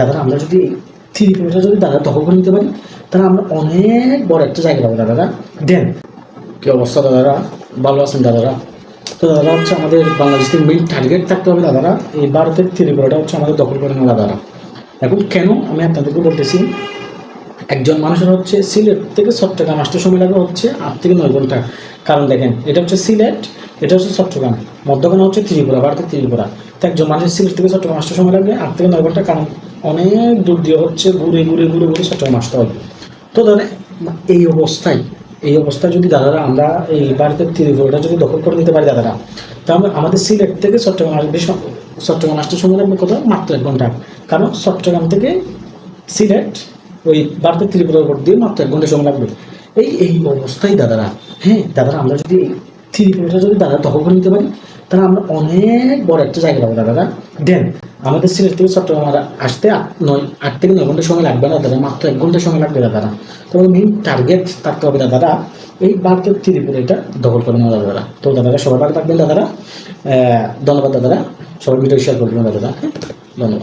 দাদারা আমরা যদি ত্রিপুরাটা যদি দাদা দখল করে নিতে পারি, তাহলে আমরা অনেক বড় একটা জায়গা পাবো দাদারা। দেন, কি অবস্থা দাদারা? ভালো আছেন দাদারা? তো দাদারা হচ্ছে আমাদের বাংলাদেশের মেইন টার্গেট থাকতে হবে দাদারা। এই ভারতের ত্রিপুরাটা হচ্ছে আমাদের দখল করে নেওয়া দাদারা। এখন কেন? আমি আপনাদেরকে বলতেছি, একজন মানুষের হচ্ছে সিলেট থেকে চট্টগ্রাম আসতে সময় লাগে হচ্ছে আট থেকে নয় ঘণ্টা। কারণ দেখেন, এটা হচ্ছে সিলেট এটা হচ্ছে চট্টগ্রাম। মধ্যখানে হচ্ছে ত্রিপুরা, ভারতের ত্রিপুরা। তো একজন মানুষের সিলেট থেকে চট্টগ্রাম আসতে সময় লাগবে। আট থেকে নয় ঘণ্টা কারণ অনেক দূর দিয়ে হচ্ছে ঘুরে ঘুরে ঘুরে ঘুরে চট্টগ্রাম আসতে হবে। তো দাদা এই অবস্থায় এই অবস্থায় যদি দাদারা, আমরা এই ভারতের ত্রিপুরাটা যদি দখল করে নিতে পারি দাদারা, তাহলে আমাদের সিলেট থেকে চট্টগ্রাম আসবে চট্টগ্রাম আসতে সময় লাগবে কত? মাত্র এক ঘণ্টা। কারণ চট্টগ্রাম থেকে সিলেট, ওই ভারতের ত্রিপুরার উপর দিয়ে মাত্র এক ঘণ্টা সময় লাগবে। এই এই অবস্থায় দাদারা হ্যাঁ দাদারা, আমরা যদি ত্রিপুরাটা যদি দাদা দখল করে নিতে পারি, তাহলে আমরা অনেক বড় একটা জায়গা পাবো দাদারা দেন, আমাদের সিলেট থেকে চট্টগ্রাম আসতে নয়, আট থেকে নয় ঘণ্টা সময় লাগবে না দাদা, মাত্র এক ঘণ্টা সময় লাগবে দাদারা তো মেইন টার্গেট থাকতে হবে দাদারা এই ভারতের ত্রিপুরা এটা দখল করে নেওয়া দাদারা তো দাদারা সবাই ভালো থাকবেন দাদারা। ধন্যবাদ দাদারা। সবাই ভিডিও শেয়ার করবেন হ্যাঁ ধন্যবাদ।